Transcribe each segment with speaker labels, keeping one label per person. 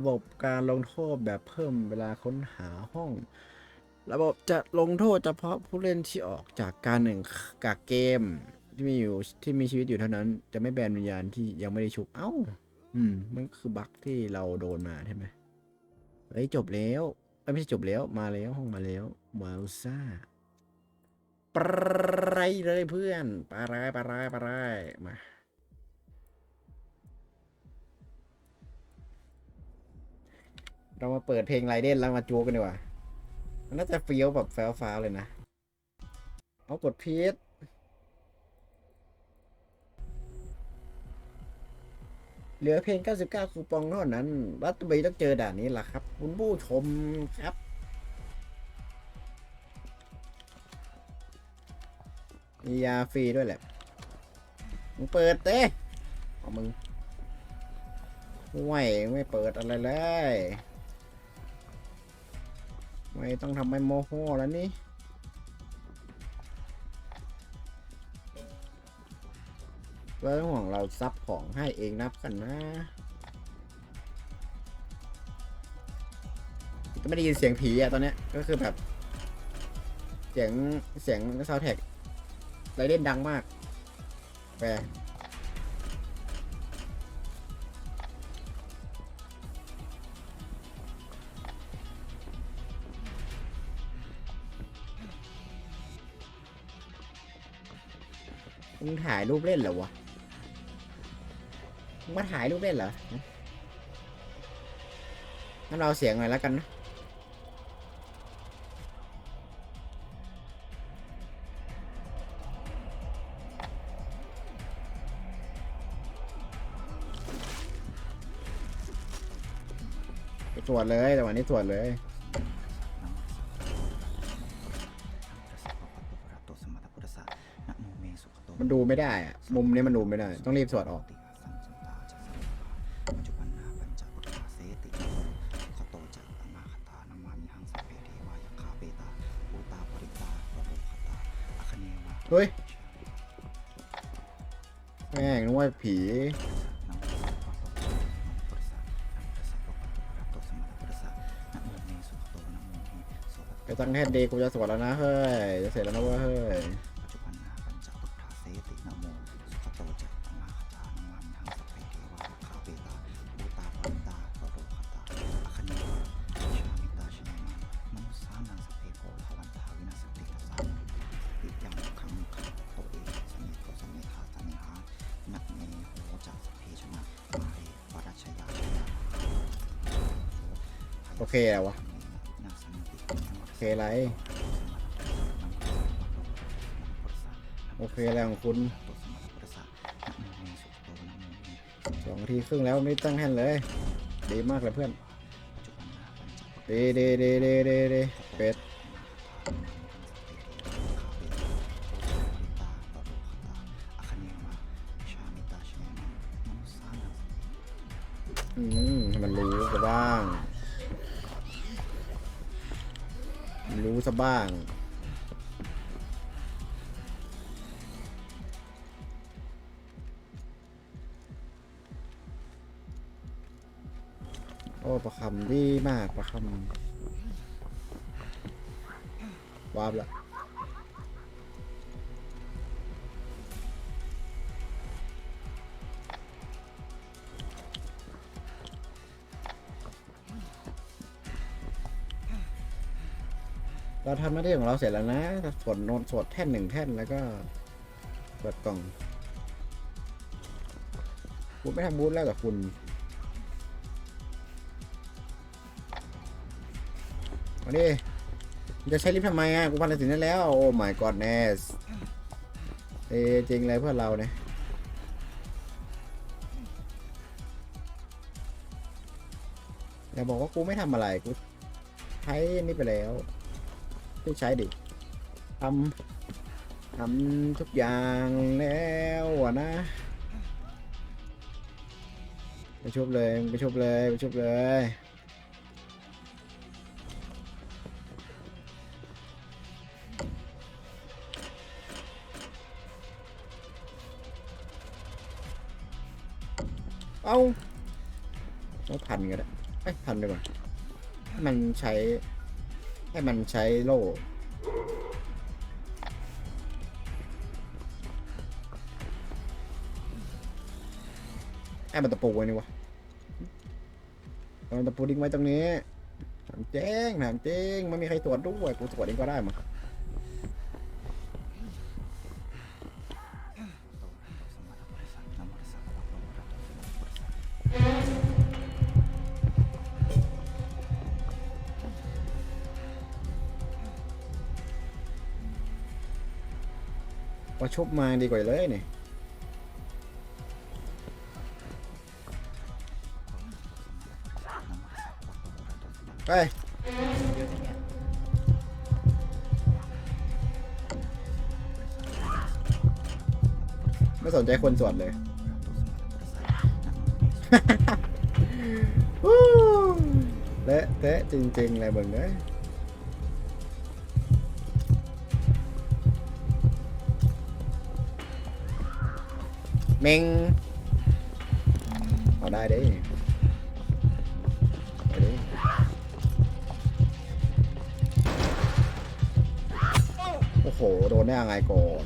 Speaker 1: ระบบการลงโทษแบบเพิ่มเวลาค้นหาห้อง ระบบจะลงโทษเฉพาะผู้เล่นที่ออกจากการหนึ่งกากเกม ที่มีอยู่ที่มีชีวิตอยู่เท่านั้น จะไม่แบนวิญญาณที่ยังไม่ได้ชุบ เอ้า อืม มันคือบั๊กที่เราโดนมาใช่ไหมเฮ้ยจบแล้วไม่ใช่จบแล้วมาแล้วห้องมาแล้ววาวซ่าปไรเลยเพื่อนปารายปารายปารายมา เรามาเปิดเพลงไรเด่นแล้วมาจูกันดีกว่า มันน่าจะเฟี้ยวแบบแฟ้วฟ้าวเลยนะ เอากดพีทเหลือเพลง 99 คูปองเท่านั้น รัตบีต้องเจอด่านนี้ล่ะครับ คุณผู้ชมครับ มียาฟรีด้วยแหละ มึงเปิดเต้เอามึงห่วยไม่เปิดอะไรเลย ไม่ต้องทำให้โมโหแล้วนี่เรื่องของเราซับของให้เองนับกันนะก็ไม่ได้ยินเสียงผีอะตอนนี้ก็คือแบบ เสียงเสียงซาวแท็กไรเล่นดังมากแป มึงถ่ายรูปเล่นเหรอวะ มึงมาถ่ายรูปเล่นเหรองั้นเราเสียงหน่อยแล้วกันนะตรวจเลยแต่วันนี้ตรวจเลย ดูไม่ได้อะมุมนี้มันดูไม่ได้ ต้องรีบสวดออก เฮ้ย แม่งนึกว่าผี ไปตั้งแท่นดีกูจะสวดแล้วนะ เฮ้ย จะเสร็จแล้วนะเว้ย โอเคแล้ววะโอเคไรโอเคอะไรของคุณสองทีครึ่งแล้วไม่ตั้งแท่นเลย ดีมากเลยเพื่อนดีดีดีดีดีดีเป็ดอืมมันรู้ซะบ้าง รู้ซะบ้าง โอ้ประคำดีมากประคำวาบละ เราทำหน้าที่ของเราเสร็จแล้วนะสวดโนนสวดแท่นหนึ่งแท่นแล้วก็เปิดกล่อง คุณไม่ทำบูธแล้วแต่คุณมาดิมึงจะใช้ลิฟต์ทำไมอะ กูพันธสินได้แล้ว โอ้ my god ness เอจริงเลยเพื่อนเราเนี่ยอย่าบอกว่ากูไม่ทำอะไร กูใช้นี่ไปแล้ว ไม่ใช้ดิทำทำทุกอย่างแล้วอะนะไปชุบเลยไปชุบเลยไปชุบเลยเอาต้องพันกันอะเอ้ยทันดีกว่ามันใช้ ให้มันใช้โล่ให้มันตะปูไว้นี่วะมันตะปูดิ้งไว้ตรงนี้ถามแจ้งถามแจ้งไม่มีใครตรวจด้วยกูตรวจเองก็ได้มั้ง ชุบมาดีกว่าเลยนี่ไปไม่สนใจคนสวดเลย เละเทะจริง ๆ เลยเบิ่งเอ้ย เมงเอาได้ดิเอาดิโอ้โห โดนได้ยังไงก่อน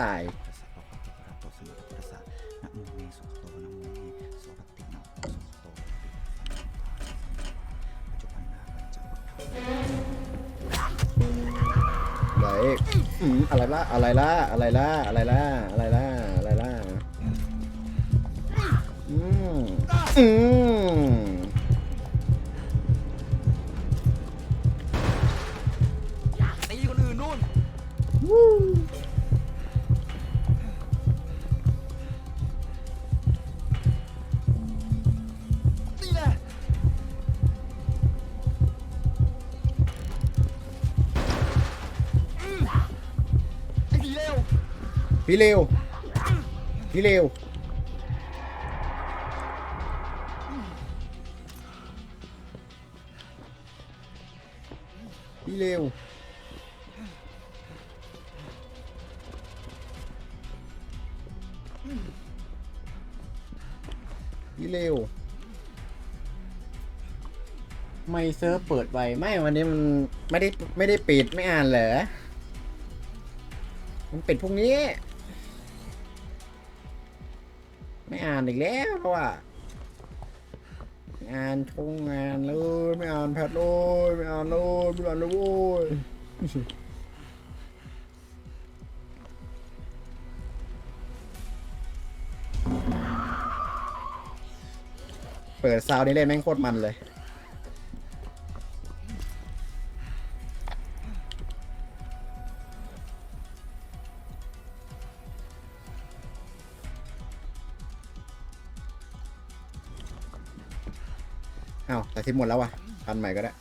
Speaker 1: ตายไหนอืมอะไรล่ะ อะไรล่ะ อะไรล่ะ อะไรล่ะ อะไรล่ะ อะไรล่ะ อืมอืม พี่เร็ว พี่เร็ว พี่เร็ว พี่เร็ว ไม่เซิร์ฟเปิดไวไม่วันนี้มันไม่ได้ไม่ได้ปิดไม่อ่านเหรอมันเป็นพวกนี้ ไม่อ่านอีกแล้วเพราะว่าไม่อ่านชงงานเลยไม่อ่านแพทเลยไม่อ่านเลยไม่อ่านเลยโว้ยเปิดซาวด์นี่เล่นแม่งโคตรมันเลย อ้าวแต่ทิปหมดแล้ววะอันใหม่ก็ได้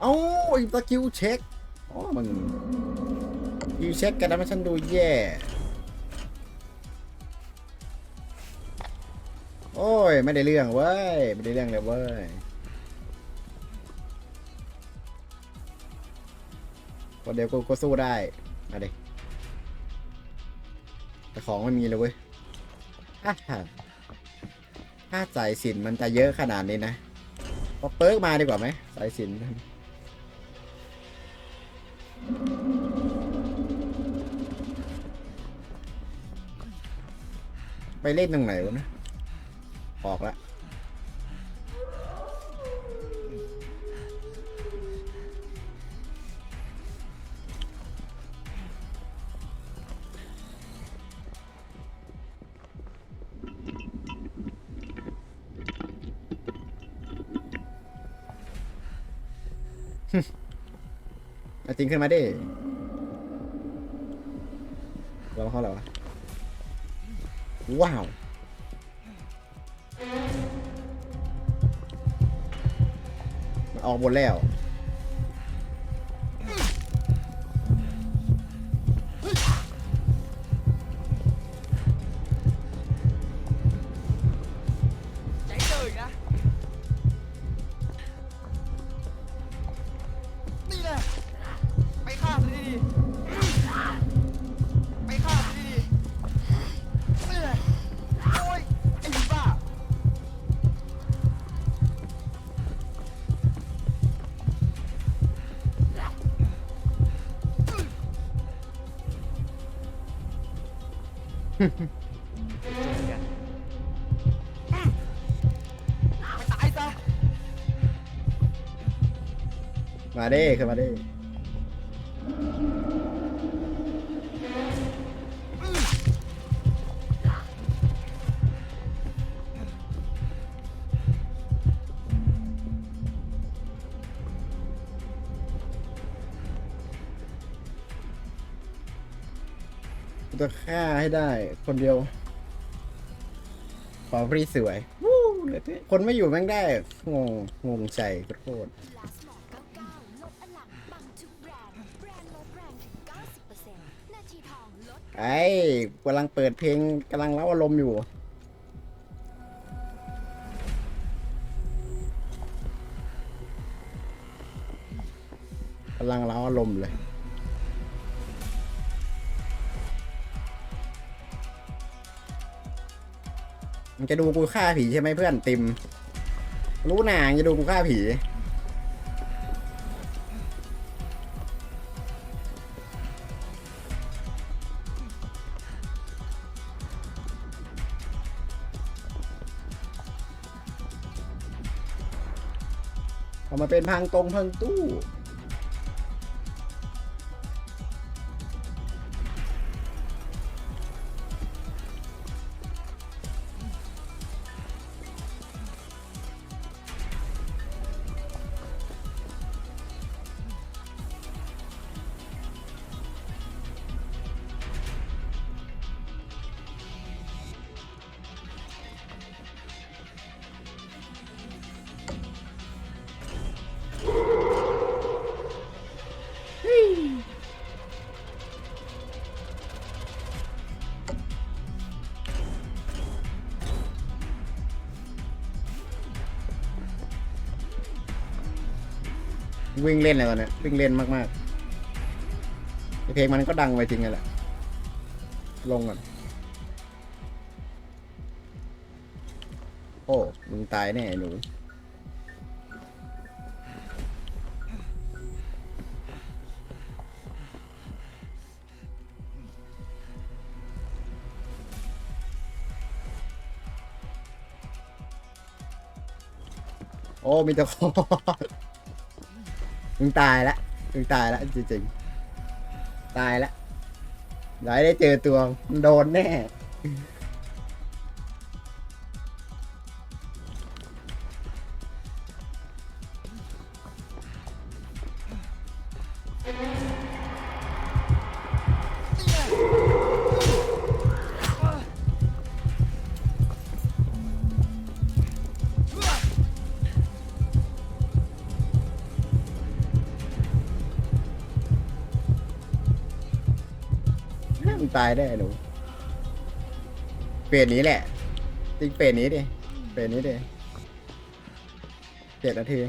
Speaker 1: เอ้าไอ้ตะคิวเช็คอ๋อมึงคิวเช็คกันนะมันฉันดูแย่ โอ้ย ไม่ได้เรื่องเว้ย ไม่ได้เรื่องเลยเว้ยคนเดียวกูก็สู้ได้มาดิแต่ของไม่มีเลยเว้ย ถ้าถ้าสายสินมันจะเยอะขนาดนี้นะพอเปิร์กมาดีกว่าไหมสายสินไปเล่นตรงไหนวะนะออกละ เอาจริงขึ้นมาดิเราเข้าแล้ววะว้าว มันออกบนแล้ว
Speaker 2: มา
Speaker 1: เด้ขึ้นมาเด้ จะฆ่าให้ได้ คนเดียว ขอฟรีสวยวู้เหลือเท่คนไม่อยู่แม่งได้ งง งงใจโคตร
Speaker 3: ลาสมอ99ลดอลังปังทุกแบรนด์แบรนด์ลดแรงถึง90%นาทีทองลด
Speaker 1: ไอ้กำลังเปิดเพลงกำลังเล่าอารมณ์อยู่ กำลังเล่าอารมณ์เลย มันจะดูกูฆ่าผีใช่ไหมเพื่อนติม รู้นางจะดูกูฆ่าผีเอามาเป็นพังตรงพังตู้ วิ่งเล่นอะไรวะเนี่ยวิ่งเล่นมากๆเพลงมันก็ดังไปจริงไงแหละ ลงก่อน โอ้ มึงตายแน่หนูโอ้ มีแต่คอ มึงตายละมึงตายละจริงๆ ตายละเดี๋ยวให้ได้เจอตัวมันโดนแน่ ได้หนูเปลี่ยนนี้แหละจริงเปลี่ยนนี้ดิเปลี่ยนนี้ดิเจ็ดนาที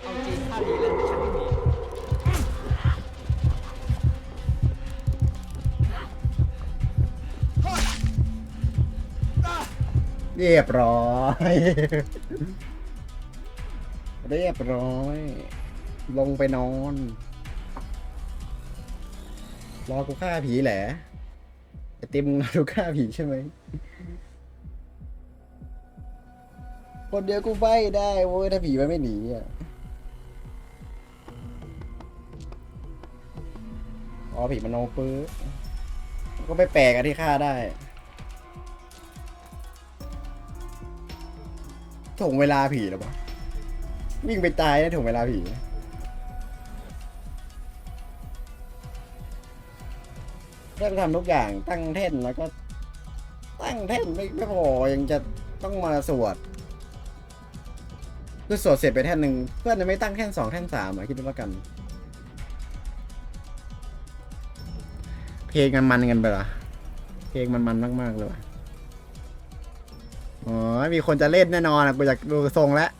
Speaker 2: เอาจริงฆ่าดีเลยฉันไม่มีเฮ้ยอะ
Speaker 1: เรียบร้อย เรียบร้อย ลงไปนอน รอกูฆ่าผีแหละไอติมมึงรอกูฆ่าผีใช่ไหม คนเดียวกูไฟได้เว้ยถ้าผีมันไม่หนีอะ อ๋อผีมันโนปื้อ ก็ไม่แปลกอะที่ฆ่าได้ถ่วงเวลาผีหรอวะ วิ่งไปตายนะถ่วงเวลาผีเรื่องทำทุกอย่างตั้งแท่นแล้วก็ ตั้งแท่นไม่ไม่พอยังจะต้องมาสวดคือสวดเสร็จไปแท่นหนึ่งเพื่อนจะไม่ตั้งแท่นสองแท่นสามอะคิดดูแล้วกัน เพลงมันมันกันไปละเพลงมันมันมาก ๆ เลยอ๋อมีคนจะเล่นแน่นอนอะกูอยากดูทรงแล้ว